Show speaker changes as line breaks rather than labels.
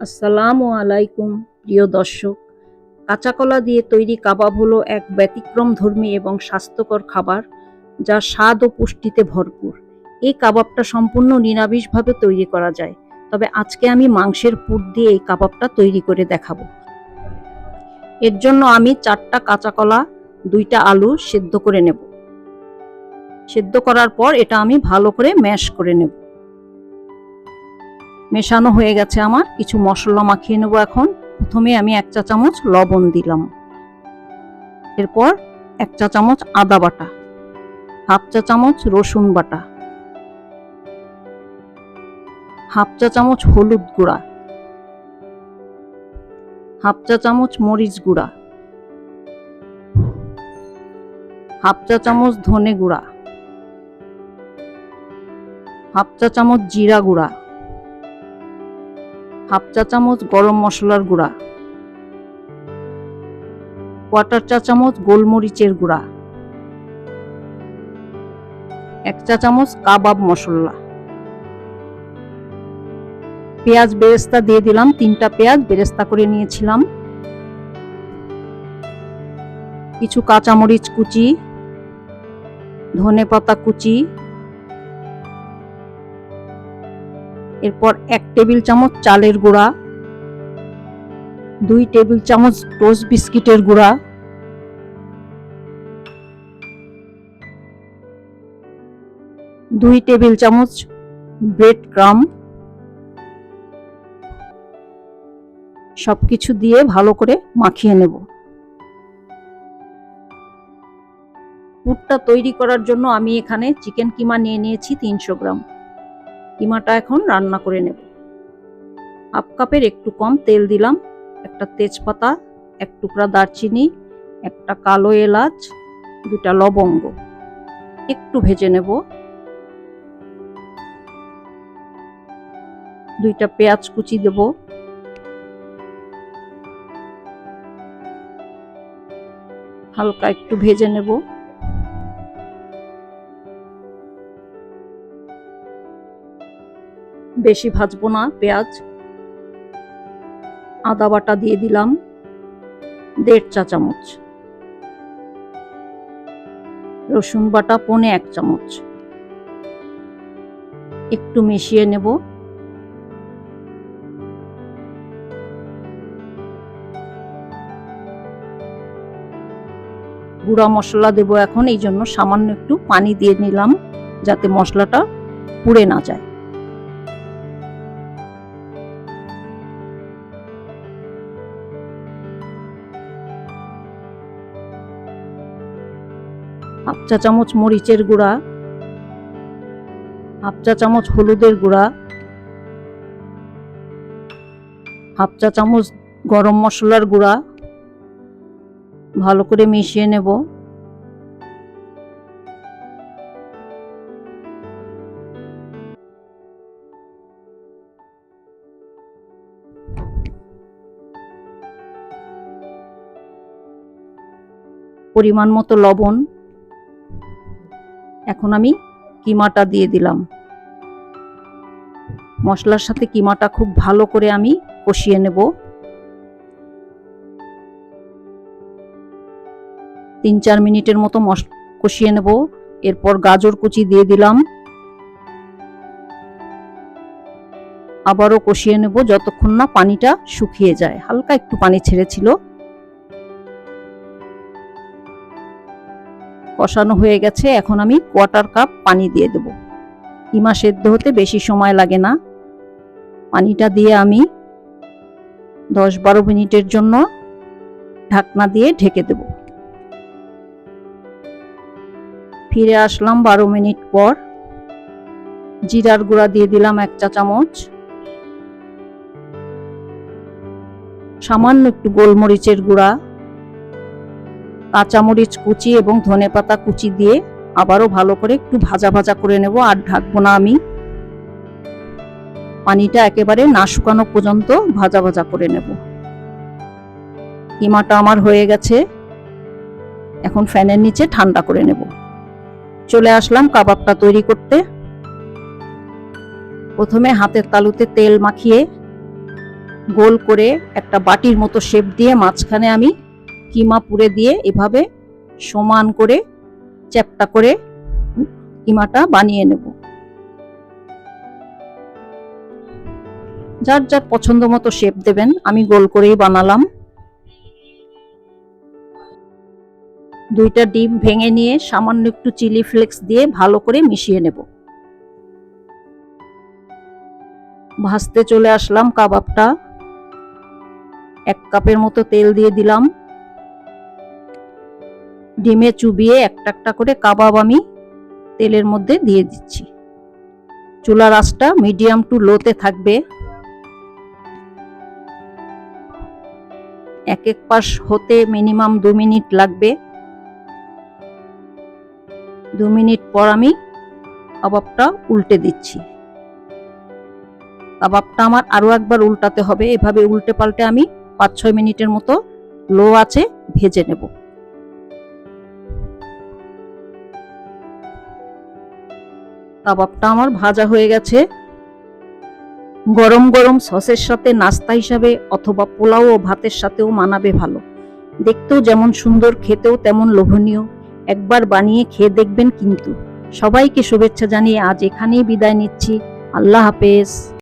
আসসালামু আলাইকুম, প্রিয় দর্শক। কাঁচা কলা দিয়ে তৈরি কাবাব হলো এক ব্যতিক্রম ধর্মী এবং স্বাস্থ্যকর খাবার, যা স্বাদ ও পুষ্টিতে ভরপুর। এই কাবাবটা সম্পূর্ণ নিরামিষভাবে তৈরি করা যায়। তবে আজকে আমি মাংসের পুর দিয়ে এই কাবাবটা তৈরি করে দেখাবো। এর জন্য আমি চারটা কাঁচা কলা দুইটা আলু সেদ্ধ করে নেব। সেদ্ধ করার পর এটা আমি ভালো করে ম্যাশ করে নেব। মেশানো হয়ে গেছে আমার। কিছু মশলা মাখিয়ে নেব এখন। প্রথমে আমি এক চা চামচ লবণ দিলাম। এরপর এক চা চামচ আদা বাটা, হাফ চা চামচ রসুন বাটা, হাফ চা চামচ হলুদ গুঁড়া, হাফ চা চামচ মরিচ গুঁড়া, হাফ চা চামচ ধনে গুঁড়া, হাফ চা চামচ জিরা গুঁড়া হাফ চা চামচ গরম মশলার গুঁড়া কোয়াটার চা চামচ গোলমরিচের গুঁড়া, এক চা চামচ কাবাব মশলা। পেঁয়াজ বেরেস্তা দিয়ে দিলাম, তিনটা পেঁয়াজ বেরেস্তা করে নিয়েছিলাম। কিছু কাঁচামরিচ কুচি ধনে পাতা কুচি এরপর এক টেবিল চামচ চালের গুঁড়া, দুই টেবিল চামচ টোস্ট বিস্কিটের গুঁড়া, দুই টেবিল চামচ ব্রেড ক্রাম সবকিছু দিয়ে ভালো করে মাখিয়ে নেব। পুরটা তৈরি করার জন্য আমি এখানে চিকেন কিমা নিয়ে নিয়েছি তিনশো গ্রাম। কিমাটা এখন রান্না করে নেব। হাফ কাপের একটু কম তেল দিলাম, একটা তেজপাতা, এক টুকরা দারচিনি, একটা কালো এলাচ দুটা লবঙ্গ। একটু ভেজে নেব। দুইটা পেঁয়াজ কুচি দেব। হালকা একটু ভেজে নেব। বেশি ভাজবো না, পেঁয়াজ। আদা বাটা দিয়ে দিলাম, দেড় চা চামচ। রসুন বাটা পনে এক চামচ। একটু মিশিয়ে নেব। গুঁড়া মশলা দেব এখন, এই জন্য সামান্য একটু পানি দিয়ে নিলাম, যাতে মশলাটা পুড়ে না যায়। হাফ চা চামচ মরিচের গুঁড়া, হাফ চা চামচ হলুদের গুঁড়া, হাফ চা চামচ গরম মশলার গুঁড়া, ভালো করে মিশিয়ে নেব। পরিমাণ মতো লবণ এখন আমি কিমাটা দিয়ে দিলাম। মশলার সাথে কিমাটা খুব ভালো করে আমি কষিয়ে নেব। তিন চার মিনিটের মতো মশ কষিয়ে নেব। এরপর গাজর কুচি দিয়ে দিলাম। আবারও কষিয়ে নেব যতক্ষণ না পানিটা শুকিয়ে যায়। হালকা একটু পানি ছেড়েছিল। কষানো হয়ে গেছে, এখন আমি কোয়ার্টার কাপ পানি দিয়ে দেব। কিমা সেদ্ধ হতে বেশি সময় লাগে না। পানিটা দিয়ে আমি দশ বারো মিনিটের জন্য ঢাকনা দিয়ে ঢেকে দেব। ফিরে আসলাম বারো মিনিট পর। জিরার গুঁড়া দিয়ে দিলাম এক চা চামচ। সামান্য একটু গোলমরিচের গুঁড়া। কাঁচামরিচ কুচি এবং ধনেপাতা কুচি দিয়ে আবারও ভালো করে একটু ভাজা ভাজা করে নেব আর ঢাকবো না আমি। পানিটা একেবারে না শুকানো পর্যন্ত ভাজা ভাজা করে নেব। কিমাটা আমার হয়ে গেছে। এখন ফ্যানের নিচে ঠান্ডা করে নেব। চলে আসলাম কাবাবটা তৈরি করতে। প্রথমে হাতের তালুতে তেল মাখিয়ে গোল করে একটা বাটির মতো শেপ দিয়ে মাঝখানে আমি কিমা পুরে দিয়ে এভাবে সমান করে, চ্যাপটা করে কিমাটা বানিয়ে নেব। যার যার পছন্দ মতো শেপ দেবেন, আমি গোল করেই বানালাম। দুইটা ডিম ভেঙে নিয়ে সামান্য একটু চিলি ফ্লেক্স দিয়ে ভালো করে মিশিয়ে নেব। ভাজতে চলে আসলাম কাবাবটা। এক কাপের মতো তেল দিয়ে দিলাম। ডিমে চুবিয়ে একটা একটা করে কাবাব আমি তেলের মধ্যে দিয়ে দিচ্ছি। চুলার আঁচটা মিডিয়াম টু লোতে থাকবে। এক এক পাশ হতে মিনিমাম দু মিনিট লাগবে। দু মিনিট পর আমি কাবাবটা উল্টে দিচ্ছি। কাবাবটা আমার আরও একবার উল্টাতে হবে। এভাবে উল্টে পাল্টে আমি পাঁচ ছয় মিনিটের মতো লো আছে, ভেজে নেব। কাবাবটা আমার ভাজা হয়ে গেছে। গরম গরম সসের সাথে নাস্তা হিসাবে অথবা পোলাও ও ভাতের সাথেও মানাবে ভালো। দেখতেও যেমন সুন্দর, খেতেও তেমন লোভনীয়। একবার বানিয়ে খেয়ে দেখবেন কিন্তু। সবাইকে শুভেচ্ছা জানিয়ে আজ এখানেই বিদায় নিচ্ছি। আল্লাহ হাফেজ।